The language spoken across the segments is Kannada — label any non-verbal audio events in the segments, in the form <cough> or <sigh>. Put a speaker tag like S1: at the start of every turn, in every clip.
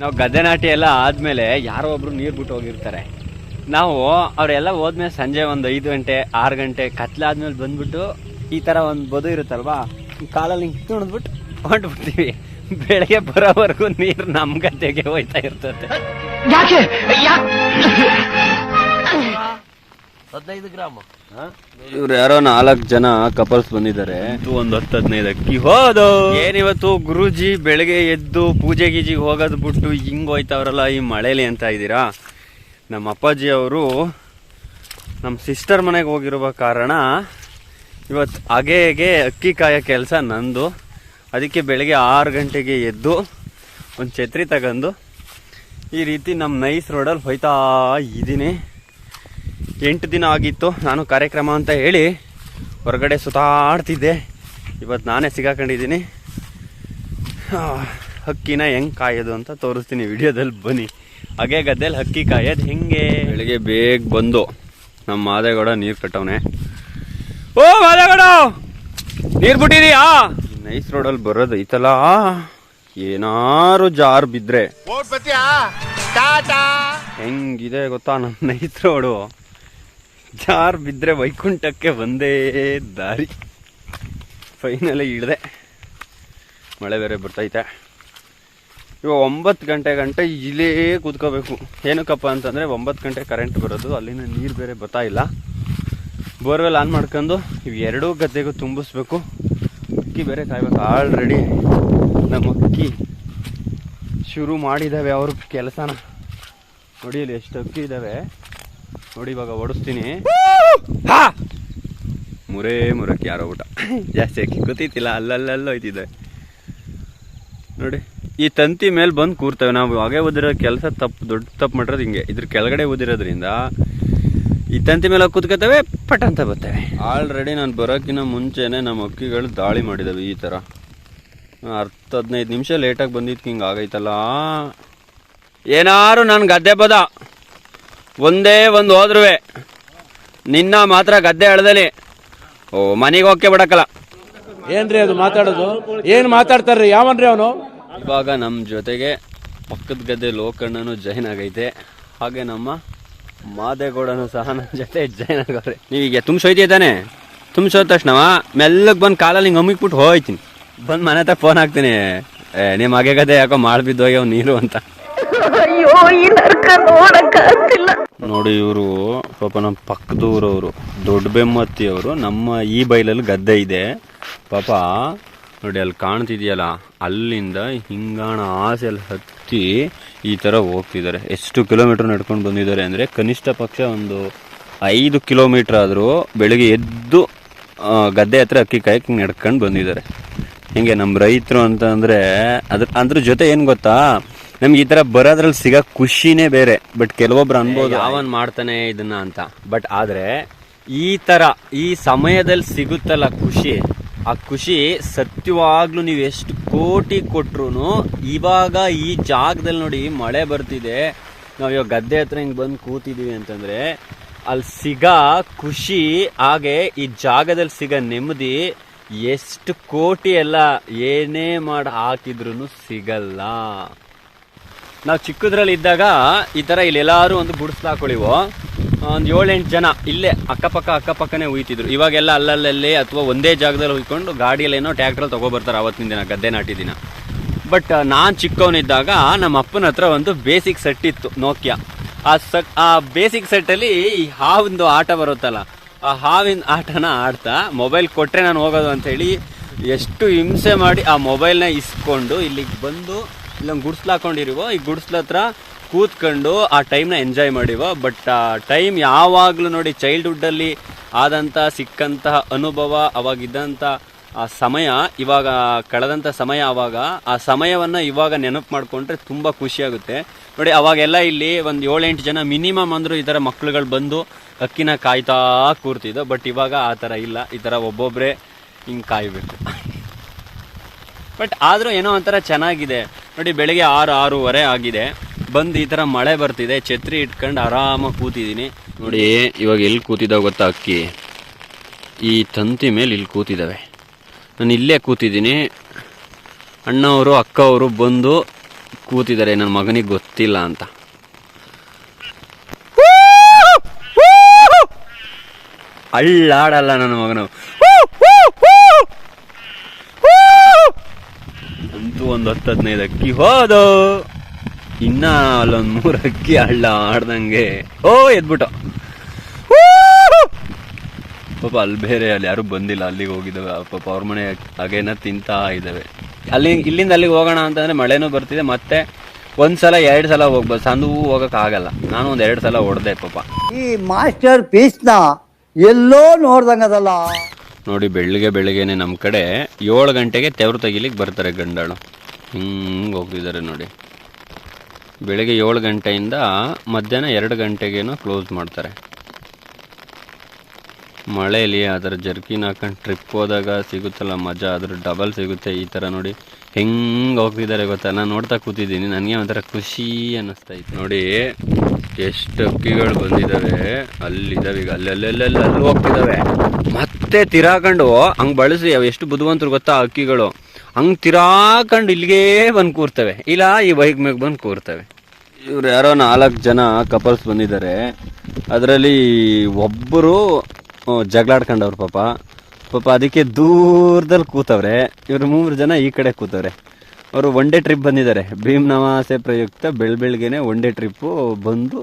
S1: ನಾವು ಗದ್ದೆ ನಾಟಿ ಎಲ್ಲ ಆದಮೇಲೆ ಯಾರೋ ಒಬ್ರು ನೀರು ಬಿಟ್ಟು ಹೋಗಿರ್ತಾರೆ. ನಾವು ಅವರೆಲ್ಲ ಹೋದ್ಮೇಲೆ ಸಂಜೆ ಒಂದು ಐದು ಗಂಟೆ, ಆರು ಗಂಟೆ ಕತ್ಲಾದ್ಮೇಲೆ ಬಂದ್ಬಿಟ್ಟು ಈ ಥರ ಒಂದು ಬದು ಇರುತ್ತಲ್ವಾ? ಕಾಲಲ್ಲಿ ಹಿಂಗೆ ತುಣಿದ್ಬಿಟ್ಟು ಹೊಂಟ್ಬಿಡ್ತೀವಿ. ಬೆಳಗ್ಗೆ ಬರೋವರೆಗೂ ನೀರು ನಮ್ಮ ಗದ್ದೆಗೆ ಹೋಯ್ತಾ ಇರ್ತದೆ.
S2: ಹದಿನೈದು ಗ್ರಾಮ್.
S1: ಇವ್ರು ಯಾರೋ ನಾಲ್ಕು ಜನ ಕಪಲ್ಸ್ ಬಂದಿದ್ದಾರೆ. ಒಂದು ಹತ್ತು ಹದಿನೈದು ಅಕ್ಕಿ. ಹೋದು. ಏನಿವತ್ತು ಗುರುಜಿ ಬೆಳಗ್ಗೆ ಎದ್ದು ಪೂಜೆ ಗೀಜಿಗೆ ಹೋಗೋದು ಬಿಟ್ಟು ಹಿಂಗ್ ಹೋಯ್ತಾವ್ರಲ್ಲ ಈ ಮಳೇಲಿ ಅಂತ ಇದ್ದೀರಾ? ನಮ್ಮ ಅಪ್ಪಾಜಿ ಅವರು ನಮ್ಮ ಸಿಸ್ಟರ್ ಮನೆಗೆ ಹೋಗಿರುವ ಕಾರಣ ಇವತ್ತು ಅಗೆಗೆ ಅಕ್ಕಿ ಕಾಯೋ ಕೆಲಸ ನಂದು. ಅದಕ್ಕೆ ಬೆಳಗ್ಗೆ ಆರು ಗಂಟೆಗೆ ಎದ್ದು ಒಂದು ಛತ್ರಿ ತಗೊಂಡು ಈ ರೀತಿ ನಮ್ಮ ನೈಸ್ ರೋಡಲ್ಲಿ ಹೋಯ್ತಾ ಇದ್ದೀನಿ. ಎಂಟು ದಿನ ಆಗಿತ್ತು. ನಾನು ಕಾರ್ಯಕ್ರಮ ಅಂತ ಹೇಳಿ ಹೊರಗಡೆ ಸುತ್ತಾಡ್ತಿದ್ದೆ ಇವತ್ತು ನಾನೇ ಸಿಗಾಕೊಂಡಿದ್ದೀನಿ. ಹಕ್ಕಿನ ಹೆಂಗೆ ಕಾಯೋದು ಅಂತ ತೋರಿಸ್ತೀನಿ ವಿಡಿಯೋದಲ್ಲಿ ಬನ್ನಿ. ಹಾಗೆ ಗದ್ದೆಲಿ ಹಕ್ಕಿ ಕಾಯೋದು ಹೆಂಗೆ? ಬೆಳಿಗ್ಗೆ ಬೇಗ ಬಂದು ನಮ್ಮ ಮಾದೇಗೌಡ ನೀರು ಕಟ್ಟವನೆ. ಓ ಮಾದೇಗೌಡ! ನೀರು ಬಿಟ್ಟಿದೀಯಾ? ನೈಸ್ ರೋಡಲ್ಲಿ ಬರೋದು ಐತಲ್ಲ? ಏನಾರು ಜಾರ್ ಬಿದ್ರೆ ಹೆಂಗಿದೆ ಗೊತ್ತಾ ನಮ್ಮ ನೈಸ್ ರೋಡು? ಜಾರ್ ಬಿದ್ದರೆ ವೈಕುಂಠಕ್ಕೆ ಒಂದೇ ದಾರಿ. ಫೈನಲಿ ಇಳಿದೆ. ಮಳೆ ಬೇರೆ ಬರ್ತೈತೆ. ಇವಾಗ ಒಂಬತ್ತು ಗಂಟೆ ಗಂಟೆ ಇಲ್ಲೇ ಕೂತ್ಕೋಬೇಕು. ಏನಕ್ಕಪ್ಪ ಅಂತಂದರೆ ಒಂಬತ್ತು ಗಂಟೆ ಕರೆಂಟ್ ಬರೋದು, ಅಲ್ಲಿನ ನೀರು ಬೇರೆ ಬರ್ತಾ ಇಲ್ಲ. ಬೋರ್ವೆಲ್ ಆನ್ ಮಾಡ್ಕೊಂಡು ಇವು ಎರಡೂ ಗದ್ದೆಗೂ ತುಂಬಿಸ್ಬೇಕು. ಅಕ್ಕಿ ಬೇರೆ ಕಾಯ್ಬೇಕು. ಆಲ್ರೆಡಿ ನಮ್ಮ ಅಕ್ಕಿ ಶುರು ಮಾಡಿದ್ದಾವೆ ಅವ್ರ ಕೆಲಸನ. ನೋಡಿ ಇಲ್ಲಿ ಎಷ್ಟು ಅಕ್ಕಿ ಇದ್ದಾವೆ ನೋಡಿ ಇವಾಗ ಓಡಿಸ್ತೀನಿ. ಹಾ! ಮುರೇ ಮುರಕ್ಕೆ ಯಾರೋ ಊಟ. ಜಾಸ್ತಿ ಹಾಕಿ ಗೊತ್ತಿತ್ತಿಲ್ಲ ಅಲ್ಲಲ್ಲಲ್ಲ ಹೋಯ್ತಿದ್ದೆ ನೋಡಿ ಈ ತಂತಿ ಮೇಲೆ ಬಂದು ಕೂರ್ತವೆ ನಾವು. ಹಾಗೆ ಓದಿರೋ ಕೆಲಸ ತಪ್ಪು ದೊಡ್ಡ ತಪ್ಪು ಮಾಡಿರೋದು ಹಿಂಗೆ. ಇದ್ರ ಕೆಳಗಡೆ ಓದಿರೋದ್ರಿಂದ ಈ ತಂತಿ ಮೇಲೆ ಕೂತ್ಕೋತವೆ ಪಟ್ ಅಂತ ಬರ್ತವೆ. ಆಲ್ರೆಡಿ ನಾನು ಬರೋಕ್ಕಿಂತ ಮುಂಚೆನೆ ನಮ್ಮ ಅಕ್ಕಿಗಳು ದಾಳಿ ಮಾಡಿದ್ದಾವೆ ಈ ಥರ ಹತ್ತು ಹದಿನೈದು ನಿಮಿಷ ಲೇಟಾಗಿ ಬಂದಿದ್ದಕ್ಕೆ ಹಿಂಗೆ ಆಗೈತಲ್ಲ. ಏನಾರು ನಾನು ಗದ್ದೆ ಬದ. ಒಂದೇ ಒಂದು ಹೋದ್ರುವೆ. ನಿನ್ನ ಮಾತ್ರ ಗದ್ದೆ ಎಳ್ದಲ್ಲಿ ಓ ಮನೆಗೆ ಹೋಗಕ್ಕೆ ಬಿಡಕ್ಕಲ್ಲ.
S3: ಏನ್ರಿ ಅದು ಮಾತಾಡೋದು? ಏನ್ ಮಾತಾಡ್ತಾರ್ರಿ? ಯಾವನ್ರಿ ಅವನು?
S1: ಇವಾಗ ನಮ್ಮ ಜೊತೆಗೆ ಪಕ್ಕದ ಗದ್ದೆ ಲೋಕಣ್ಣನು ಜೈನ್ ಆಗೈತೆ. ಹಾಗೆ ನಮ್ಮ ಮಾದೇಗೌಡನು ಸಹ ನನ್ನ ಜೊತೆ ಜೈನ್ ಆಗವ್ರೆ. ನೀವೀಗ ತುಂಬಿಸೋಯ್ತೀಯ ತಾನೆ? ತುಂಬಿಸೋದ ತಕ್ಷಣ ಮೆಲ್ಲಗೆ ಬಂದು ಕಾಲಲ್ಲಿ ಹಿಂಗೆ ಅಮ್ಮಿಕ್ಬಿಟ್ಟು ಹೋಗ್ತೀನಿ ಬಂದು ಮನೆ ಹತ್ರ ಫೋನ್ ಹಾಕ್ತೀನಿ. ಏ ನಿಮ್ಮ ಹಾಗೆ ಗದ್ದೆ ಯಾಕೋ ಮಾಡ್ಬಿದ್ದೋಗ್ಯವ ನೀರು ಅಂತ.
S4: ಅಯ್ಯೋ ಈ ನರ್ಕ
S1: ನೋಡಿ ಇವರು, ಪಾಪ ನಮ್ಮ ಪಕ್ಕದೂರವರು, ದೊಡ್ಡ ಬೆಮ್ಮತ್ತಿಯವರು, ನಮ್ಮ ಈ ಬೈಲಲ್ಲಿ ಗದ್ದೆ ಇದೆ. ಪಾಪ, ನೋಡಿ ಅಲ್ಲಿ ಕಾಣ್ತಿದೆಯಲ್ಲ, ಅಲ್ಲಿಂದ ಹಿಂಗಾಣ ಆಸೆಯಲ್ಲಿ ಹತ್ತಿ ಈ ಥರ ಹೋಗ್ತಿದ್ದಾರೆ. ಎಷ್ಟು ಕಿಲೋಮೀಟ್ರ್ ನಡ್ಕೊಂಡು ಬಂದಿದ್ದಾರೆ ಅಂದರೆ ಕನಿಷ್ಠ ಪಕ್ಷ ಒಂದು ಐದು ಕಿಲೋಮೀಟ್ರ್ ಆದರೂ ಬೆಳಗ್ಗೆ ಎದ್ದು ಗದ್ದೆ ಹತ್ರ ಅಕ್ಕಿ ಕಾಯಕ್ಕೆ ನಡ್ಕೊಂಡು ಬಂದಿದ್ದಾರೆ. ಹಿಂಗೆ ನಮ್ಮ ರೈತರು ಅಂತ ಅಂದರೆ, ಅದ್ರ ಅದ್ರ ಜೊತೆ ಏನು ಗೊತ್ತಾ? ನಮ್ಗೆ ಈ ಥರ ಬರೋದ್ರಲ್ಲಿ ಸಿಗೋ ಖುಷಿನೇ ಬೇರೆ ಬಟ್ ಕೆಲವೊಬ್ರು ಅನ್ಬೋದು. ಯಾವನ್ ಮಾಡ್ತಾನೆ ಇದನ್ನ ಅಂತ. ಬಟ್ ಆದರೆ ಈ ಥರ ಈ ಸಮಯದಲ್ಲಿ ಸಿಗುತ್ತಲ್ಲ ಖುಷಿ ಆ ಖುಷಿ ಸತ್ಯವಾಗ್ಲೂ ನೀವು ಎಷ್ಟು ಕೋಟಿ ಕೊಟ್ರು ಇವಾಗ ಈ ಜಾಗದಲ್ಲಿ ನೋಡಿ ಮಳೆ ಬರ್ತಿದೆ. ನಾವು ಇವಾಗ ಗದ್ದೆ ಹತ್ರ ಹಿಂಗೆ ಬಂದು ಕೂತಿದೀವಿ ಅಂತಂದ್ರೆ ಅಲ್ಲಿ ಸಿಗ ಖುಷಿ ಹಾಗೆ ಈ ಜಾಗದಲ್ಲಿ ಸಿಗ ನೆಮ್ಮದಿ ಎಷ್ಟು ಕೋಟಿ ಎಲ್ಲ ಏನೇ ಮಾಡಿ ಹಾಕಿದ್ರು ಸಿಗಲ್ಲ. ನಾವು ಚಿಕ್ಕದ್ರಲ್ಲಿ ಇದ್ದಾಗ ಈ ಥರ ಇಲ್ಲೆಲ್ಲರೂ ಒಂದು ಗುಡಿಸ್ಲು ಹಾಕೊಳ್ಳಿವೋ ಒಂದು ಏಳೆಂಟು ಜನ ಇಲ್ಲೇ ಅಕ್ಕಪಕ್ಕ ಅಕ್ಕಪಕ್ಕನೇ ಉಯ್ತಿದ್ರು. ಇವಾಗೆಲ್ಲ ಅಲ್ಲಲ್ಲಲ್ಲಿ ಅಥವಾ ಒಂದೇ ಜಾಗದಲ್ಲಿ ಹುಯ್ಕೊಂಡು ಗಾಡಿಯಲ್ಲೇನೋ ಟ್ಯಾಕ್ಟ್ರಲ್ಲಿ ತೊಗೊಬರ್ತಾರೆ ಅವತ್ತಿನ ದಿನ, ಗದ್ದೆ ನಾಟಿ ಬಟ್ ನಾನು ಚಿಕ್ಕವನಿದ್ದಾಗ ನಮ್ಮ ಅಪ್ಪನ ಹತ್ರ ಒಂದು ಬೇಸಿಕ್ ಸೆಟ್ ಇತ್ತು ನೋಕಿಯಾ ಆ ಸಕ್, ಆ ಬೇಸಿಕ್ ಸೆಟ್ಟಲ್ಲಿ ಈ ಹಾವಿಂದು ಆಟ ಬರುತ್ತಲ್ಲ, ಆ ಹಾವಿನ ಆಟನ ಆಡ್ತಾ ಮೊಬೈಲ್ ಕೊಟ್ಟರೆ ನಾನು ಹೋಗೋದು ಅಂತೇಳಿ ಎಷ್ಟು ಹಿಂಸೆ ಮಾಡಿ ಆ ಮೊಬೈಲ್ನ ಇಸ್ಕೊಂಡು ಇಲ್ಲಿಗೆ ಬಂದು ಇಲ್ಲೊಂದು ಗುಡ್ಸ್ಲು ಹಾಕೊಂಡಿರಿವೋ, ಈ ಗುಡ್ಸ್ಲ ಹತ್ರ ಕೂತ್ಕೊಂಡು ಆ ಟೈಮ್ನ ಎಂಜಾಯ್ ಮಾಡಿವ. ಬಟ್ ಆ ಟೈಮ್ ಯಾವಾಗಲೂ ನೋಡಿ ಚೈಲ್ಡ್ಹುಡ್ಡಲ್ಲಿ ಆದಂಥ ಸಿಕ್ಕಂತಹ ಅನುಭವ ಅವಾಗಿದ್ದಂಥ ಆ ಸಮಯ, ಇವಾಗ ಕಳೆದಂಥ ಸಮಯ ಆವಾಗ ಆ ಸಮಯವನ್ನು ಇವಾಗ ನೆನಪು ಮಾಡಿಕೊಂಡ್ರೆ ತುಂಬ ಖುಷಿಯಾಗುತ್ತೆ ನೋಡಿ, ಅವಾಗೆಲ್ಲ ಇಲ್ಲಿ ಒಂದು ಏಳೆಂಟು ಜನ ಮಿನಿಮಮ್ ಅಂದರೂ ಈ ಥರ ಮಕ್ಳುಗಳು ಬಂದು ಅಕ್ಕಿನ ಕಾಯ್ತಾ ಕೂರ್ತಿದ್ದೋ. ಬಟ್ ಇವಾಗ ಆ ಥರ ಇಲ್ಲ. ಈ ಥರ ಒಬ್ಬೊಬ್ಬರೇ ಹಿಂಗೆ ಕಾಯಬೇಕು. ಬಟ್ ಆದರೂ ಏನೋ ಒಂಥರ ಚೆನ್ನಾಗಿದೆ. ನೋಡಿ ಬೆಳಿಗ್ಗೆ ಆರು ಆರೂವರೆ ಆಗಿದೆ. ಬಂದು ಈ ಥರ ಮಳೆ ಬರ್ತಿದೆ. ಛತ್ರಿ ಇಟ್ಕೊಂಡು ಆರಾಮಾಗಿ ಕೂತಿದ್ದೀನಿ. ನೋಡಿ ಇವಾಗ ಎಲ್ಲಿ ಕೂತಿದ್ದಾವೆ ಗೊತ್ತಾ ಅಕ್ಕಿ? ಈ ತಂತಿ ಮೇಲೆ ಇಲ್ಲಿ ಕೂತಿದ್ದಾವೆ ನಾನು ಇಲ್ಲೇ ಕೂತಿದ್ದೀನಿ. ಅಣ್ಣವರು ಅಕ್ಕವರು ಬಂದು ಕೂತಿದ್ದಾರೆ ನನ್ನ ಮಗನಿಗೆ ಗೊತ್ತಿಲ್ಲ ಅಂತ. ಅಳ್ಳಾಡಲ್ಲ ನನ್ನ ಮಗನು ಅಂತೂ ಒಂದು ಹತ್ತು ಹದಿನೈದು ಅಕ್ಕಿ ಹೋದು. ಇನ್ನ ಅಲ್ಲೊಂದು ಮೂರು ಅಕ್ಕಿ ಹಳ್ಳ ಆಡ್ದಂಗೆ. ಓ ಎದ್ಬಿಟ್ಟು. ಪಾಪ ಅಲ್ಲಿ ಬೇರೆ ಅಲ್ಲಿ ಯಾರು ಬಂದಿಲ್ಲ. ಅಲ್ಲಿಗೆ ಹೋಗಿದ್ದಾವೆ. ಪಾಪ ಅವ್ರ ಮನೆ ಹಾಗೇನ ತಿಂತಾ ಇದ್ದಾವೆ. ಅಲ್ಲಿ ಇಲ್ಲಿಂದ ಅಲ್ಲಿಗೆ ಹೋಗೋಣ ಅಂತಂದ್ರೆ ಮಳೆನೂ ಬರ್ತಿದೆ. ಮತ್ತೆ ಒಂದ್ಸಲ ಎರಡು ಸಲ ಹೋಗ್ಬೋದು. ಸಂದು ಆಗಲ್ಲ. ನಾನು ಒಂದು ಎರಡು ಸಲ ಹೊಡೆದೆ ಪಾಪ.
S5: ಈ ಮಾಸ್ಟರ್ ಪೀಸ್ನ ಎಲ್ಲೋ ನೋಡ್ದಂಗದಲ್ಲ.
S1: ನೋಡಿ ಬೆಳಿಗ್ಗೆ ಬೆಳಗ್ಗೆನೆ ನಮ್ಮ ಕಡೆ ಏಳು ಗಂಟೆಗೆ ತೆವರು ತೆಗಿಲಿಕ್ಕೆ ಬರ್ತಾರೆ ಗಂಡಾಳು. ಹಿಂಗೆ ಹೋಗ್ತಿದ್ದಾರೆ ನೋಡಿ. ಬೆಳಿಗ್ಗೆ ಏಳು ಗಂಟೆಯಿಂದ ಮಧ್ಯಾಹ್ನ ಎರಡು ಗಂಟೆಗೇನೋ ಕ್ಲೋಸ್ ಮಾಡ್ತಾರೆ. ಮಳೆಯಲ್ಲಿ ಅದರ ಜರ್ಕಿನ ಹಾಕೊಂಡು ಟ್ರಿಪ್ ಹೋದಾಗ ಸಿಗುತ್ತಲ್ಲ, ಮಜಾ, ಅದ್ರ ಡಬಲ್ ಸಿಗುತ್ತೆ ಈ ಥರ ನೋಡಿ. ಹೆಂಗೆ ಹೋಗ್ತಿದ್ದಾರೆ ಗೊತ್ತಾ? ನಾನು ನೋಡ್ತಾ ಕೂತಿದ್ದೀನಿ, ನನಗೆ ಒಂಥರ ಖುಷಿ ಅನ್ನಿಸ್ತಾ ಇತ್ತು. ನೋಡಿ, ಎಷ್ಟು ಅಕ್ಕಿಗಳು ಬಂದಿದ್ದಾವೆ. ಅಲ್ಲಿದ್ದಾವೆ ಈಗ ಅಲ್ಲೆಲ್ಲೆಲ್ಲೆಲ್ಲ ಅಲ್ಲಿ ಹೋಗ್ತಿದ್ದಾವೆ. ಮತ್ತೆ ತಿರಾಕೊಂಡು ಹಂಗೆ ಬಳಸಿ ಎಷ್ಟು ಬುದ್ಧಿವಂತರು ಗೊತ್ತಾ ಅಕ್ಕಿಗಳು. ಹಂಗೆ ತಿರಾಕೊಂಡು ಇಲ್ಲಿಗೆ ಬಂದು ಕೂರ್ತವೆ. ಇಲ್ಲ, ಈ ಬೈಕ್ ಮೇಲೆ ಬಂದು ಕೂರ್ತವೆ. ಇವ್ರು ಯಾರೋ ನಾಲ್ಕು ಜನ ಕಪಲ್ಸ್ ಬಂದಿದ್ದಾರೆ. ಅದರಲ್ಲಿ ಒಬ್ಬರು ಜಗಳಾಡ್ಕೊಂಡವ್ರು ಪಾಪ. ಪಾಪ ಅದಕ್ಕೆ ದೂರದಲ್ಲಿ ಕೂತವ್ರೆ. ಇವ್ರು ಮೂರು ಜನ ಈ ಕಡೆ ಕೂತವ್ರೆ. ಅವರು ಒನ್ ಡೇ ಟ್ರಿಪ್ ಬಂದಿದ್ದಾರೆ. ಭೀಮ್ ನವಾಸೆ ಪ್ರಯುಕ್ತ ಬೆಳ್ ಬೆಳಗ್ಗೆನೆ ಒನ್ ಡೇ ಟ್ರಿಪ್ಪು ಬಂದು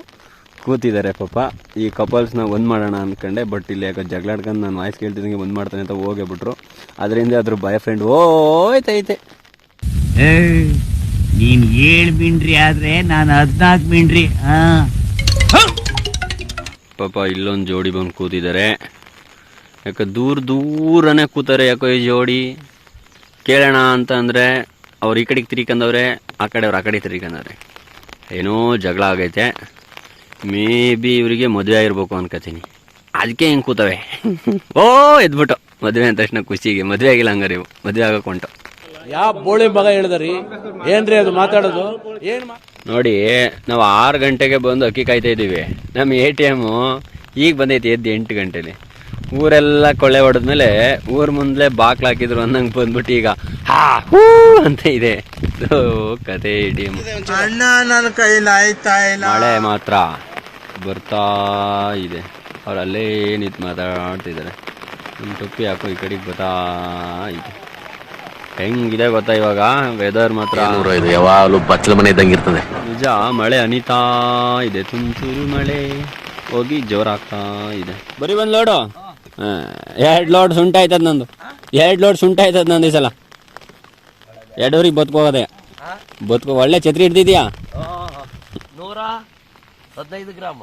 S1: ಕೂತಿದ್ದಾರೆ ಪಾಪ. ಈ ಕಪಲ್ಸ್ನ ಒಂದು ಮಾಡೋಣ ಅಂದ್ಕೊಂಡೆ ಬಟ್ ಇಲ್ಲಿ ಯಾಕೋ ಜಗಳಾಡ್ಕೊಂಡು ನಾನು ವಾಯ್ಸ್ ಕೇಳ್ತಿದ್ದಂಗೆ ಒಂದು ಮಾಡ್ತಾನೆ ಅಂತ ಹೋಗೇ ಬಿಟ್ರು. ಅದರಿಂದ ಅದ್ರ ಬಾಯ್ ಫ್ರೆಂಡ್ ಓಯ್ತೈತೆ
S6: ನೀನು ಏಳು ಮಿಂಡ್ರಿ ಆದ್ರೆ ನಾನು ಹದಿನಾಲ್ಕು ಮಿಂಡ್ರಿ ಹಾ?
S1: ಪಾಪ ಇಲ್ಲೊಂದು ಜೋಡಿ ಬಂದು ಕೂತಿದ್ದಾರೆ. ಯಾಕೆ ದೂರ ದೂರನೇ ಕೂತಾರೆ ಯಾಕೋ ಈ ಜೋಡಿ. ಕೇಳೋಣ ಅಂತ ಅಂದರೆ ಅವ್ರು ಈ ಕಡೆಗೆ ತಿರ್ಕೊಂಡವ್ರೆ ಆ ಕಡೆ ಅವ್ರು ಆ ಕಡೆ ತಿರ್ಕೊಂಡವ್ರೆ ಏನೋ ಜಗಳ ಆಗೈತೆ. ಮೇ ಬಿ ಇವರಿಗೆ ಮದುವೆ ಆಗಿರ್ಬೇಕು ಅನ್ಕೋತೀನಿ. ಅದಕ್ಕೆ ಹಿಂಗೆ ಕೂತವೆ. <laughs> ಓ ಎದ್ಬಿಟ್ಟು. ಮದುವೆ ಅಂದ ತಕ್ಷಣ ಖುಷಿಗೆ. ಮದುವೆ ಆಗಿಲ್ಲ ಹಂಗಾರೆ ಇವು ಮದುವೆ ಆಗಕ್ಕೆ ಹೊಂಟು.
S3: ಯಾವ ಬೋಳಿ ಮಗ ಹೇಳಿದ್ರಿ? ಏನ್ರಿ ಅದು ಮಾತಾಡೋದು? ಏನು ಮಾ-
S1: ನೋಡಿ ನಾವು ಆರು ಗಂಟೆಗೆ ಬಂದು ಅಕ್ಕಿ ಕಾಯ್ತಾ ಇದ್ದೀವಿ. ನಮ್ಮ ಎ ಟಿ ಎಮ್ಮು ಈಗ ಬಂದೈತಿ ಎದ್ದು ಎಂಟು ಗಂಟೆಲಿ. ಊರೆಲ್ಲ ಕೊಳ್ಳೆ ಹೊಡೆದ್ಮೇಲೆ ಊರ ಮುಂದೆ ಬಾಕ್ಲು ಹಾಕಿದ್ರು ಅನ್ನಂಗೆ ಬಂದ್ಬಿಟ್ಟು ಈಗ ಹಾ ಹೂ ಅಂತ ಇದೆ. ಇದು ಕತೆ ಎ ಟಿ ಎಂ ಮಳೆ ಮಾತ್ರ. ಬರ್ತಾ ಇದೆ. ಅವ್ರು ಅಲ್ಲೇ ನಿಂತು ಮಾತಾಡ್ತಿದ್ದಾರೆ. ನಮ್ಮ ಟೊಪ್ಪಿ ಹಾಕೋ ಈ ಕಡೆಗೆ ಬರ್ತಾ ಇದೆ. ಹೆಂಗಿದೆ ಗೊತ್ತಾ ಇವಾಗ ವೆದರ್ ಮಾತ್ರ?
S2: ಯಾವಾಗಲೂ ಬಚ್ಚಲ ಮನೆ ಇದ್ದಂಗೆ ಇರ್ತದೆ.
S1: ನಿಜ ಮಳೆ ಅನಿತಾ ಇದೆ. ತುಂತುರು ಮಳೆ ಹೋಗಿ ಜೋರಾಗ್ತಾ ಇದೆ. ಬರೀ ಒಂದು ಲೋಡು ಎರಡು ಲೋಡ್ ಸುಂಟ ಆಯ್ತದ ನಂದು. ಎರಡು ಲೋಡ್ ಸುಂಟ ಆಯ್ತದ ನಂದು ಈ ಸಲ. ಎರಡೂರಿಗೆ ಬದುಕೋದೆ ಬದುಕೋ ಒಳ್ಳೆ ಛತ್ರಿ ಹಿಡ್ದಿದ್ಯಾ?
S2: ಹದಿನೈದು ಗ್ರಾಮ್.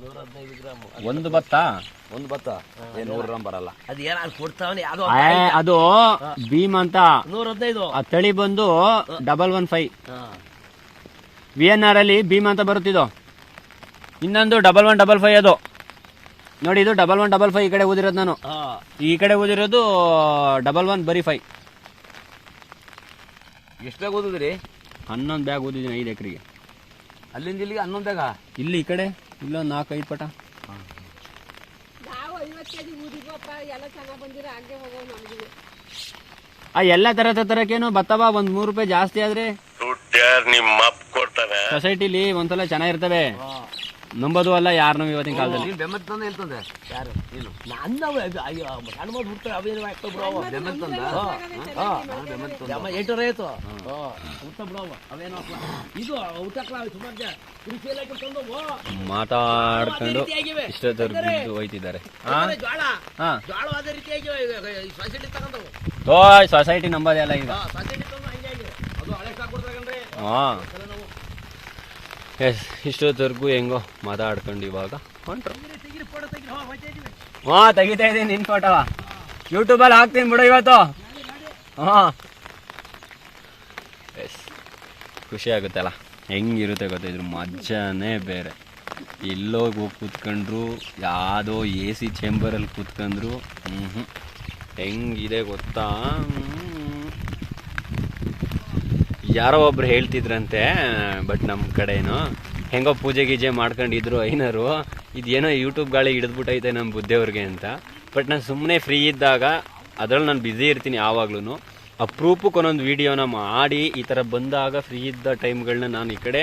S2: ನೂರ ಹದಿನೈದು ಗ್ರಾಮ್.
S1: ಒಂದು ಭತ್ತ?
S2: ಒಂದು ಬತ್ತ
S1: ನೂರು ಗ್ರಾಮ್. ಬರಲ್ಲ.
S2: ಅದು ಏನಾದ್ರು ಕೊಡ್ತಾವನೆ? ಯಾವ್ದೋ
S1: ಅದು ಭೀಮ್ ಅಂತ
S2: ನೂರ ಹದಿನೈದು
S1: ಆ ತಳಿ ಬಂದು double one five. V N R ಅಲ್ಲಿ ಭೀಮ್ ಅಂತ ಬರುತ್ತಿದ್ದು. ಇನ್ನೊಂದು ಡಬಲ್ ಒನ್ ಡಬಲ್ ಫೈವ್ ಅದು. ನೋಡಿ ಇದು ಡಬಲ್ ಒನ್ ಡಬಲ್ ಫೈವ್ ಈ ಕಡೆ ಓದಿರೋದು ನಾನು. ಈ ಕಡೆ ಓದಿರೋದು ಡಬಲ್ ಒನ್ ಬರಿ ಫೈವ್.
S2: ಎಷ್ಟು ಬ್ಯಾಗ್ ಓದಿದ್ರಿ
S1: ಹನ್ನೊಂದು ಬ್ಯಾಗ್ ಓದಿದ್ದೀನಿ ಐದು ಎಕರೆಗೆ.
S2: ಅಲ್ಲಿಂದ ಇಲ್ಲಿಗೆ ಹನ್ನೊಂದಾಗ
S1: ಇಲ್ಲಿ ಈ ಕಡೆ ಇಲ್ಲೊಂದು ನಾಲ್ಕು ಐದು ಪಟ. ಆ ಎಲ್ಲ ತರ ತರಕೇನು ಬತ್ತವ? ಒಂದ್ ಮೂರು ರೂಪಾಯಿ ಜಾಸ್ತಿ ಆದ್ರೆ ಸೊಸೈಟಿಲಿ ಒಂದ್ಸಲ ಚೆನ್ನಾಗಿರ್ತವೆ. ನಂಬೋದು ಅಲ್ಲ ಯಾರನ್ನೂ ಇವತ್ತಿನ ಕಾಲದಲ್ಲಿ?
S2: ನೀನು ಬೆಮ್ಮತ್ ತಂದ ಹೇಳ್ತಂದೆ. ಯಾರು? ನೀನು. ನನ್ನ ಅಯ್ಯೋ ಸಣ್ಣ ಮಾಡಿ ಹುಡ್ತಾರೆ ಅವೇನು ಆಗ್ತಾವ ಬಿಡವ ಬೆಮ್ಮತ್ ತಂದ ಬೆಮ್ಮತ್ ತಂದ ಆಯ್ತು ಊಟ ಅವೇನು ಇದು ಊಟಕ್ಲ ಸುಮಾರು ಜನ ಕೃಷಿ ಇಲಾಖೆ ತಂದವು
S1: ಮಾತಾಡ್ಕೊಂಡು. ಇಷ್ಟೊತ್ತರ ಬಿದ್ದು ಹೋಯ್ತಿದ್ದಾರೆ. ಹಾ?
S2: ಅದೇ ರೀತಿಯಾಗಿ ಸೊಸೈಟಿ ತಗೊಂಡವು
S1: ಓಯ್ ಸೊಸೈಟಿ ನಂಬೋದೇ ಅಲ್ಲ ಈಗ.
S2: ಸೊಸೈಟಿ ತಂದು ಹಂಗೆ ಅದು ಹಳೆ ಸ್ಟಾಕ್ ಕೊಡ್ತಾಗಂದ್ರೆ
S1: ಹಾ ಎಸ್ ಇಷ್ಟೊತ್ತವರೆಗೂ ಹೆಂಗೋ ಮಾತಾಡ್ಕೊಂಡು ಇವಾಗ ಹೊಂಟ್ರು.
S2: ಹಾಂ
S1: ತೆಗಿತಾ ಇದ್ದೀನಿ ನಿನ್ ಫೋಟೋ ಯೂಟ್ಯೂಬಲ್ಲಿ ಹಾಕ್ತೀನಿ ಬಿಡು ಇವತ್ತು. ಹಾಂ. ಎಸ್ ಖುಷಿ ಆಗುತ್ತಲ್ಲ ಹೆಂಗಿರುತ್ತೆ ಗೊತ್ತಿದ್ರು ಮಜಾನೇ ಬೇರೆ. ಎಲ್ಲೋಗಿ ಹೋಗಿ ಕೂತ್ಕೊಂಡ್ರು ಯಾವುದೋ ಎ ಸಿ ಚೇಂಬರಲ್ಲಿ ಕೂತ್ಕೊಂಡ್ರು. ಹ್ಞೂ ಹೆಂಗಿದೆ ಗೊತ್ತಾ. ಯಾರೋ ಒಬ್ರು ಹೇಳ್ತಿದ್ರಂತೆ, ಬಟ್ ನಮ್ಮ ಕಡೆನೋ. ಹೆಂಗೋ ಪೂಜೆ ಗೀಜೆ ಮಾಡ್ಕೊಂಡಿದ್ರು ಐನರು. ಇದೇನೋ ಯೂಟ್ಯೂಬ್ ಗಾಳಿ ಹಿಡಿದ್ಬಿಟ್ಟೈತೆ ನಮ್ಮ ಬುದ್ಧಿಯವ್ರಿಗೆ ಅಂತ. ಬಟ್ ನಾನು ಸುಮ್ಮನೆ ಫ್ರೀ ಇದ್ದಾಗ ಅದ್ರಲ್ಲಿ ನಾನು ಬ್ಯುಸಿ ಇರ್ತೀನಿ ಯಾವಾಗ್ಲೂ ಅಪ್ರೂಪಕ್ಕೆ ಒಂದೊಂದು ವಿಡಿಯೋನ ಮಾಡಿ, ಈ ಥರ ಬಂದಾಗ ಫ್ರೀ ಇದ್ದ ಟೈಮ್ಗಳನ್ನ ನಾನು ಈ ಕಡೆ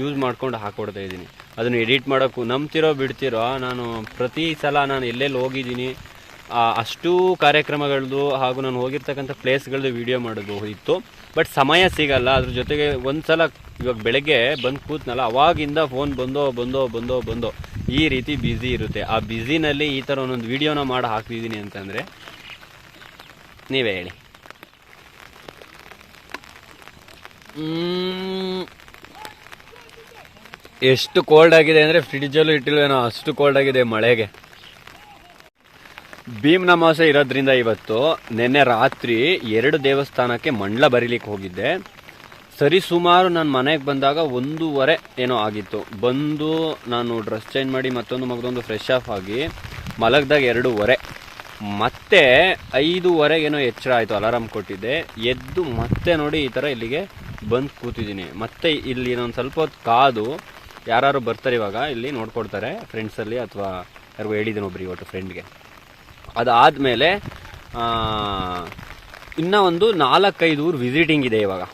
S1: ಯೂಸ್ ಮಾಡ್ಕೊಂಡು ಹಾಕ್ಕೊಡ್ತಾ ಇದ್ದೀನಿ. ಅದನ್ನು ಎಡಿಟ್ ಮಾಡೋಕ್ಕೂ ನಂಬ್ತಿರೋ ಬಿಡ್ತಿರೋ, ನಾನು ಪ್ರತಿ ಸಲ ನಾನು ಎಲ್ಲೆಲ್ಲಿ ಹೋಗಿದ್ದೀನಿ ಅಷ್ಟೂ ಕಾರ್ಯಕ್ರಮಗಳದ್ದು ಹಾಗೂ ನಾನು ಹೋಗಿರ್ತಕ್ಕಂಥ ಪ್ಲೇಸ್ಗಳದ್ದು ವಿಡಿಯೋ ಮಾಡಬಹುದಿತ್ತು ಬಟ್ ಸಮಯ ಸಿಗಲ್ಲ, ಅದ್ರ ಜೊತೆಗೆ ಒಂದು ಸಲ ಇವಾಗ ಬೆಳಗ್ಗೆ ಬಂದು ಕೂತ್ನಲ್ಲ, ಅವಾಗಿಂದ ಫೋನ್ ಬಂದೋ ಬಂದೋ ಬಂದೋ ಬಂದೋ ಈ ರೀತಿ ಬ್ಯುಸಿ ಇರುತ್ತೆ. ಆ ಬ್ಯುಸಿನಲ್ಲಿ ಈ ಥರ ಒಂದೊಂದು ವಿಡಿಯೋನ ಮಾಡಿ ಹಾಕ್ತಿದ್ದೀನಿ ಅಂತಂದರೆ ನೀವೇ ಹೇಳಿ. ಎಷ್ಟು ಕೋಲ್ಡ್ ಆಗಿದೆ ಅಂದರೆ ಫ್ರಿಡ್ಜಲ್ಲೂ ಇಟ್ಟಿಲ್ವೇನೋ, ಅಷ್ಟು ಕೋಲ್ಡ್ ಆಗಿದೆ ಮಳೆಗೆ. ಭೀಮ್ ನಮಾಸೆ ಇರೋದ್ರಿಂದ ಇವತ್ತು ನಿನ್ನೆ ರಾತ್ರಿ ಎರಡು ದೇವಸ್ಥಾನಕ್ಕೆ ಮಂಡ್ಲ ಬರೀಲಿಕ್ಕೆ ಹೋಗಿದ್ದೆ. ಸರಿ ಸುಮಾರು ನಾನು ಮನೆಗೆ ಬಂದಾಗ ಒಂದೂವರೆ ಏನೋ ಆಗಿತ್ತು. ಬಂದು ನಾನು ಡ್ರೆಸ್ ಚೇಂಜ್ ಮಾಡಿ ಮತ್ತೊಂದು ಮಗದೊಂದು ಫ್ರೆಶ್ ಆಫ್ ಆಗಿ ಮಲಗ್ದಾಗ ಎರಡೂವರೆ. ಮತ್ತೆ ಐದೂವರೆಗೆ ಏನೋ ಎಚ್ಚರ ಆಯಿತು ಅಲಾರಾಮ್ ಕೊಟ್ಟಿದ್ದೆ. ಎದ್ದು ಮತ್ತೆ ನೋಡಿ ಈ ಥರ ಇಲ್ಲಿಗೆ ಬಂದು ಕೂತಿದ್ದೀನಿ. ಮತ್ತೆ ಇಲ್ಲಿ ಇನ್ನೊಂದು ಸ್ವಲ್ಪ ಹೊತ್ತು ಕಾದು ಯಾರು ಬರ್ತಾರೆ ಇವಾಗ, ಇಲ್ಲಿ ನೋಡ್ಕೊಡ್ತಾರೆ ಫ್ರೆಂಡ್ಸಲ್ಲಿ ಅಥವಾ ಯಾರಿಗೂ ಹೇಳಿದ್ದೀನಿ ಒಬ್ರಿಗೆ ಇವತ್ತು ಫ್ರೆಂಡ್ಗೆ ಅದಾದಮೇಲೆ ಇನ್ನೂ ಒಂದು ನಾಲ್ಕೈದು ಊರು ವಿಸಿಟಿಂಗ್ ಇದೆ ಇವಾಗ.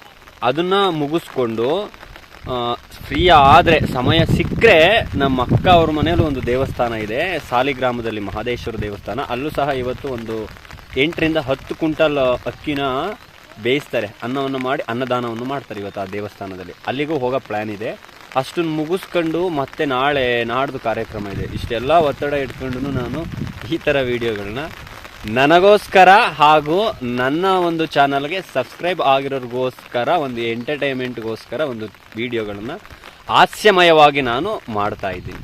S1: ಅದನ್ನು ಮುಗಿಸ್ಕೊಂಡು ಫ್ರೀ ಆದರೆ ಸಮಯ ಸಿಕ್ಕರೆ ನಮ್ಮ ಅಕ್ಕ ಅವ್ರ ಮನೇಲಿ ಒಂದು ದೇವಸ್ಥಾನ ಇದೆ. ಸಾಲಿಗ್ರಾಮದಲ್ಲಿ ಮಹದೇಶ್ವರ ದೇವಸ್ಥಾನ. ಅಲ್ಲೂ ಸಹ ಇವತ್ತು ಒಂದು ಎಂಟರಿಂದ ಹತ್ತು ಕ್ವಿಂಟಲ್ ಅಕ್ಕಿನ ಬೇಯಿಸ್ತಾರೆ. ಅನ್ನವನ್ನು ಮಾಡಿ, ಅನ್ನದಾನವನ್ನು ಮಾಡ್ತಾರೆ ಇವತ್ತು ಆ ದೇವಸ್ಥಾನದಲ್ಲಿ. ಅಲ್ಲಿಗೂ ಹೋಗೋ ಪ್ಲ್ಯಾನ್ ಇದೆ. ಅಷ್ಟನ್ನು ಮುಗಿಸ್ಕೊಂಡು ಮತ್ತೆ ನಾಳೆ ನಾಡ್ದು ಕಾರ್ಯಕ್ರಮ ಇದೆ. ಇಷ್ಟೆಲ್ಲ ಒತ್ತಡ ಇಟ್ಕೊಂಡು ನಾನು ಈ ಥರ ವಿಡಿಯೋಗಳನ್ನ ನನಗೋಸ್ಕರ ಹಾಗೂ ನನ್ನ ಒಂದು ಚಾನಲ್ಗೆ ಸಬ್ಸ್ಕ್ರೈಬ್ ಆಗಿರೋರಿಗೋಸ್ಕರ ಒಂದು ಎಂಟರ್ಟೈನ್ಮೆಂಟ್ಗೋಸ್ಕರ ಒಂದು ವಿಡಿಯೋಗಳನ್ನು ಹಾಸ್ಯಮಯವಾಗಿ ನಾನು ಮಾಡ್ತಾ ಇದ್ದೀನಿ.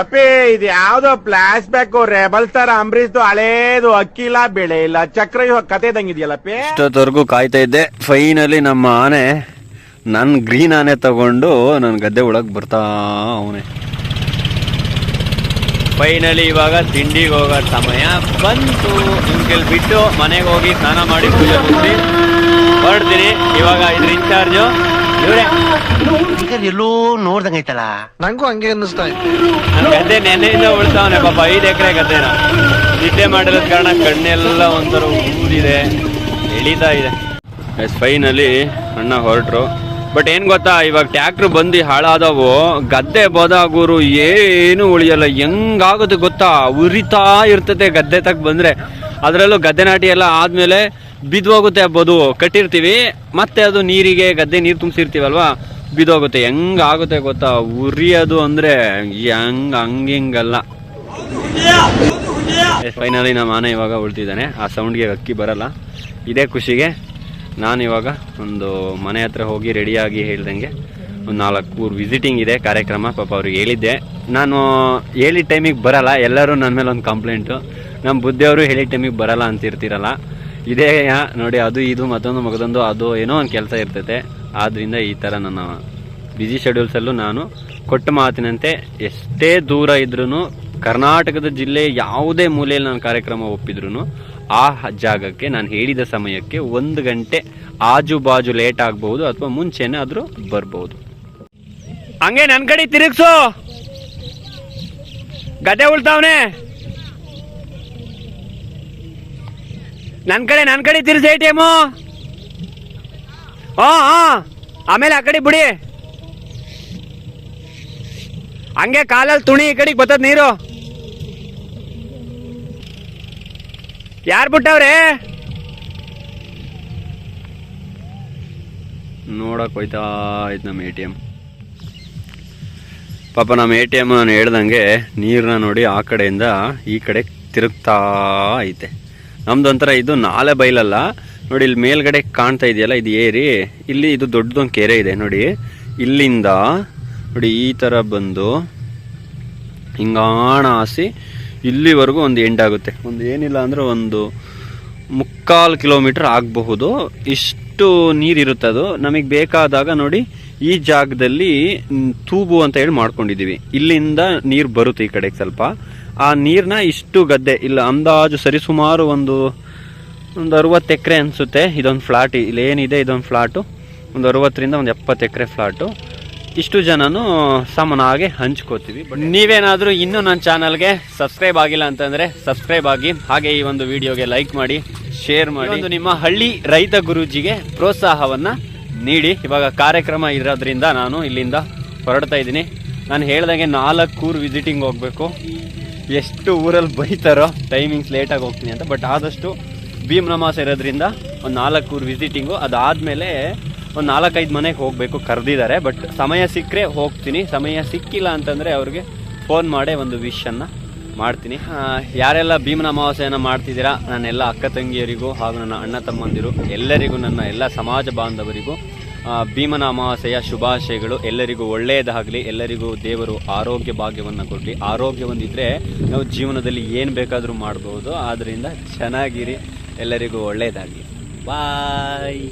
S7: ಅಪ್ಪಿ ಇದು ಯಾವ್ದೋ ಫ್ಲಾಶ್ ಬ್ಯಾಕ್ ರೆಬಲ್ ತರ ಅಂಬರೀಶ್ದು ಹಳೇದು ಅಕ್ಕಿಲ್ಲ ಬೆಳೆ ಇಲ್ಲ. ಚಕ್ರ ಇವಾಗ ಕತೆ ಇದಂಗಿದೆಯಲ್ಲಪ್ಪಿ
S1: ಇಷ್ಟೊತ್ತವರೆಗೂ ಕಾಯ್ತಾ ಇದ್ದೆ. ಫೈನಲಿ ನಮ್ಮ ಆನೆ ನನ್ನ ಗ್ರೀನ್ ಆನೆ ತಗೊಂಡು ನನ್ನ ಗದ್ದೆ ಒಳಗೆ ಬರ್ತಾ ಅವನೇ. ಫೈನಲಿ ಇವಾಗ ತಿಂಡಿಗೆ ಹೋಗೋ ಸಮಯ ಬಂತು. ನಿಮ್ಗೆ ಬಿಟ್ಟು ಮನೆಗೆ ಹೋಗಿ ಸ್ನಾನ ಮಾಡಿ ಪೂಜೆ ಮುಗಿಸಿ ಹೊರಡ್ತೀನಿ. ಇವಾಗ ಇದ್ರ ಇನ್ಚಾರ್ಜು. ಇವರೇ.
S8: ಎಲ್ಲೋ ನೋಡ್ದಂಗೈತಲ್ಲ
S7: ನಂಗೂ ಹಂಗೆ ಅನ್ನಿಸ್ತಾ ಇತ್ತು
S1: ನನ್ನ ಗದ್ದೆ ನೆನೆಯಿಂದ ಉಳ್ತಾವನೆ ಪಾಪ ಐದು ಎಕರೆ ಗದ್ದೆನ. ನಿದ್ದೆ ಮಾಡಿರೋದ್ ಕಾರಣ ಕಣ್ಣೆಲ್ಲ ಒಂಥರ ಊದಿದೆ. ಎಳಿತಾ ಇದೆ. ಎಸ್ ಫೈನಲಿ ಅಣ್ಣ ಹೊರಟ್ರು. ಬಟ್ ಏನು ಗೊತ್ತಾ, ಇವಾಗ ಟ್ಯಾಕ್ಟ್ರ್ ಬಂದು ಹಾಳಾದವು, ಗದ್ದೆ ಬೋದಾಗೂರು ಏನು ಉಳಿಯಲ್ಲ. ಹೆಂಗಾಗುತ್ತೆ ಗೊತ್ತಾ? ಉರಿತಾ ಇರ್ತದೆ ಗದ್ದೆ ತಕ್ಕ ಬಂದ್ರೆ. ಅದರಲ್ಲೂ ಗದ್ದೆ ನಾಟಿ ಎಲ್ಲ ಆದಮೇಲೆ ಬಿದ್ದೋಗುತ್ತೆ ಬದು. ಕಟ್ಟಿರ್ತೀವಿ, ಮತ್ತೆ ಅದು ನೀರಿಗೆ, ಗದ್ದೆ ನೀರು ತುಂಬಿಸಿರ್ತೀವಲ್ವಾ? ಬಿದ್ದೋಗುತ್ತೆ ಹೆಂಗಾಗುತ್ತೆ ಗೊತ್ತಾ? ಉರಿಯೋದು ಅಂದ್ರೆ ಹೆಂಗ್, ಹಂಗಿಂಗಲ್ಲ. ಫೈನಲಿ ನಮ್ಮ ಆನೆ ಇವಾಗ ಉಳ್ತಿದ್ದಾನೆ. ಆ ಸೌಂಡ್ಗೆ ಅಕ್ಕಿ ಬರಲ್ಲ. ಇದೇ ಖುಷಿಗೆ. ನಾನು ಇವಾಗ ಒಂದು ಮನೆ ಹತ್ರ ಹೋಗಿ ರೆಡಿಯಾಗಿ ಹೇಳ್ದಂಗೆ ಒಂದು ನಾಲ್ಕು ವಿಸಿಟಿಂಗ್ ಇದೆ ಕಾರ್ಯಕ್ರಮ, ಪಾಪ ಅವ್ರಿಗೆ ಹೇಳಿದ್ದೆ. ನಾನು ಹೇಳಿದ ಟೈಮಿಗೆ ಬರಲ್ಲ, ಎಲ್ಲರೂ ನನ್ನ ಮೇಲೆ ಒಂದು ಕಂಪ್ಲೇಂಟು ನಮ್ಮ ಬುದ್ಧಿಯವರು ಹೇಳಿದ ಟೈಮಿಗೆ ಬರಲ್ಲ ಅಂತಿರ್ತೀರಲ್ಲ. ಇದೇ ನೋಡಿ, ಅದು ಇದು ಮತ್ತೊಂದು ಮಗದೊಂದು, ಅದು ಏನೋ ಒಂದು ಕೆಲಸ ಇರ್ತೈತೆ. ಆದ್ದರಿಂದ ಈ ಥರ ನನ್ನ ಬ್ಯುಸಿ ಶೆಡ್ಯೂಲ್ಸಲ್ಲೂ ನಾನು ಕೊಟ್ಟ ಮಾತಿನಂತೆ ಎಷ್ಟೇ ದೂರ ಇದ್ರೂ ಕರ್ನಾಟಕದ ಜಿಲ್ಲೆ ಯಾವುದೇ ಮೂಲೆಯಲ್ಲಿ ನಾನು ಕಾರ್ಯಕ್ರಮ ಒಪ್ಪಿದ್ರು ಆ ಜಾಗಕ್ಕೆ ನಾನು ಹೇಳಿದ ಸಮಯಕ್ಕೆ ಒಂದು ಗಂಟೆ ಆಜು ಬಾಜು ಲೇಟ್ ಆಗ್ಬಹುದು ಅಥವಾ ಮುಂಚೆನೇ ಆದರೂ ಬರ್ಬೋದು ಹಂಗೆ ನನ್ನ ಕಡೆ ತಿರುಗ್ಸು. ಗದ್ದೆ ಉಳ್ತಾವನೆ. ನನ್ನ ಕಡೆ ನನ್ನ ಕಡೆ ಟಿ ಎಮ್ಮು ಹಾ ಹಾ. ಆಮೇಲೆ ಆ ಕಡೆ ಬಿಡಿ. ಹಂಗೆ ಕಾಲಲ್ಲಿ ತುಣಿ ಈ ಕಡೆಗೆ ಬತ್ತದ ನೀರು. ಯಾರು ಬಿಟ್ಟವ್ರೆ? ನೋಡಕ್ ಹೋಯ್ತಾ ಇದ್ ನಮ್ಮ ಎ ಟಿ ಎಂ. ಪಾಪ ನಮ್ಮ ಎ ಟಿ ಎಂ ನಾನು ಹೇಳ್ದಂಗೆ ನೀರನ್ನ ನೋಡಿ ಆ ಕಡೆಯಿಂದ ಈ ಕಡೆ ತಿರುಗ್ತಾ ಐತೆ. ನಮ್ದು ಒಂಥರ ಇದು ನಾಲೆ ಬೈಲಲ್ಲ. ನೋಡಿ ಇಲ್ಲಿ ಮೇಲ್ಗಡೆ ಕಾಣ್ತಾ ಇದೆಯಲ್ಲ, ಇದು ಏರಿ. ಇಲ್ಲಿ ಇದು ದೊಡ್ಡದೊಂದು ಕೆರೆ ಇದೆ, ನೋಡಿ. ಇಲ್ಲಿಂದ ನೋಡಿ ಈ ಥರ ಬಂದು ಹಿಂಗಾಣ ಹಾಸಿ ಇಲ್ಲಿವರೆಗೂ ಒಂದು ಎಂಡ್ ಆಗುತ್ತೆ ಒಂದು ಏನಿಲ್ಲ ಅಂದರೆ ಒಂದು ಮುಕ್ಕಾಲು ಕಿಲೋಮೀಟರ್ ಆಗಬಹುದು. ಇಷ್ಟು ನೀರಿರುತ್ತೆ ಅದು. ನಮಗೆ ಬೇಕಾದಾಗ ನೋಡಿ ಈ ಜಾಗದಲ್ಲಿ ತೂಬು ಅಂತ ಹೇಳಿ ಮಾಡ್ಕೊಂಡಿದ್ದೀವಿ ಇಲ್ಲಿಂದ ನೀರು ಬರುತ್ತೆ ಈ ಕಡೆಗೆ ಸ್ವಲ್ಪ. ಆ ನೀರನ್ನ ಇಷ್ಟು ಗದ್ದೆ, ಇಲ್ಲ ಅಂದಾಜು ಸರಿಸುಮಾರು ಒಂದು ಒಂದು ಅರುವತ್ತು ಎಕರೆ ಅನಿಸುತ್ತೆ. ಇದೊಂದು ಫ್ಲಾಟ್ ಇಲ್ಲಿ ಏನಿದೆ ಇದೊಂದು ಫ್ಲಾಟು ಒಂದು ಅರುವತ್ತರಿಂದ ಒಂದು ಎಪ್ಪತ್ತು ಎಕರೆ ಫ್ಲಾಟು ಇಷ್ಟು ಜನನು ಸಮನಾಗಿ ಹಂಚ್ಕೋತೀವಿ. ಬಟ್ ನೀವೇನಾದರೂ ಇನ್ನೂ ನನ್ನ ಚಾನಲ್ಗೆ ಸಬ್ಸ್ಕ್ರೈಬ್ ಆಗಿಲ್ಲ ಅಂತಂದರೆ ಸಬ್ಸ್ಕ್ರೈಬ್ ಆಗಿ, ಹಾಗೆ ಈ ಒಂದು ವಿಡಿಯೋಗೆ ಲೈಕ್ ಮಾಡಿ, ಶೇರ್ ಮಾಡಿ. ಒಂದು ನಿಮ್ಮ ಹಳ್ಳಿ ರೈತ ಗುರೂಜಿಗೆ ಪ್ರೋತ್ಸಾಹವನ್ನು ನೀಡಿ. ಇವಾಗ ಕಾರ್ಯಕ್ರಮ ಇರೋದ್ರಿಂದ ನಾನು ಇಲ್ಲಿಂದ ಹೊರಡ್ತಾ ಇದ್ದೀನಿ. ನಾನು ಹೇಳ್ದಂಗೆ ನಾಲ್ಕು ಊರು ವಿಸಿಟಿಂಗ್ ಹೋಗಬೇಕು. ಎಷ್ಟು ಊರಲ್ಲಿ ಬೈತಾರೋ ಟೈಮಿಂಗ್ಸ್ ಲೇಟಾಗಿ ಹೋಗ್ತೀನಿ ಅಂತ. ಬಟ್ ಆದಷ್ಟು ಭೀಮ್ ನಮಾಸ್ ಇರೋದ್ರಿಂದ ಒಂದು ನಾಲ್ಕು ಊರು ವಿಸಿಟಿಂಗು ಅದಾದಮೇಲೆ ಒಂದು ನಾಲ್ಕೈದು ಮನೆಗೆ ಹೋಗಬೇಕು, ಕರೆದಿದ್ದಾರೆ. ಬಟ್ ಸಮಯ ಸಿಕ್ಕರೆ ಹೋಗ್ತೀನಿ. ಸಮಯ ಸಿಕ್ಕಿಲ್ಲ ಅಂತಂದರೆ ಅವ್ರಿಗೆ ಫೋನ್ ಮಾಡೇ ಒಂದು ವಿಶನ್ನು ಮಾಡ್ತೀನಿ. ಯಾರೆಲ್ಲ ಭೀಮನ ಅಮಾವಾಸ್ಯೆಯನ್ನು ಮಾಡ್ತಿದ್ದೀರಾ ನನ್ನ ಎಲ್ಲ ಅಕ್ಕ ತಂಗಿಯರಿಗೂ ಹಾಗೂ ನನ್ನ ಅಣ್ಣ ತಮ್ಮಂದಿರು, ಎಲ್ಲರಿಗೂ ನನ್ನ ಎಲ್ಲ ಸಮಾಜ ಬಾಂಧವರಿಗೂ ಭೀಮನ ಅಮಾವಾಸ್ಯೆಯ ಶುಭಾಶಯಗಳು. ಎಲ್ಲರಿಗೂ ಒಳ್ಳೆಯದಾಗಲಿ, ಎಲ್ಲರಿಗೂ ದೇವರು ಆರೋಗ್ಯ ಭಾಗ್ಯವನ್ನು ಕೊಡಲಿ. ಆರೋಗ್ಯ ಒಂದಿದ್ದರೆ ನಾವು ಜೀವನದಲ್ಲಿ ಏನು ಬೇಕಾದರೂ ಮಾಡ್ಬೋದು. ಆದ್ದರಿಂದ ಚೆನ್ನಾಗಿರಿ. ಎಲ್ಲರಿಗೂ ಒಳ್ಳೆಯದಾಗಲಿ. ಬಾಯ್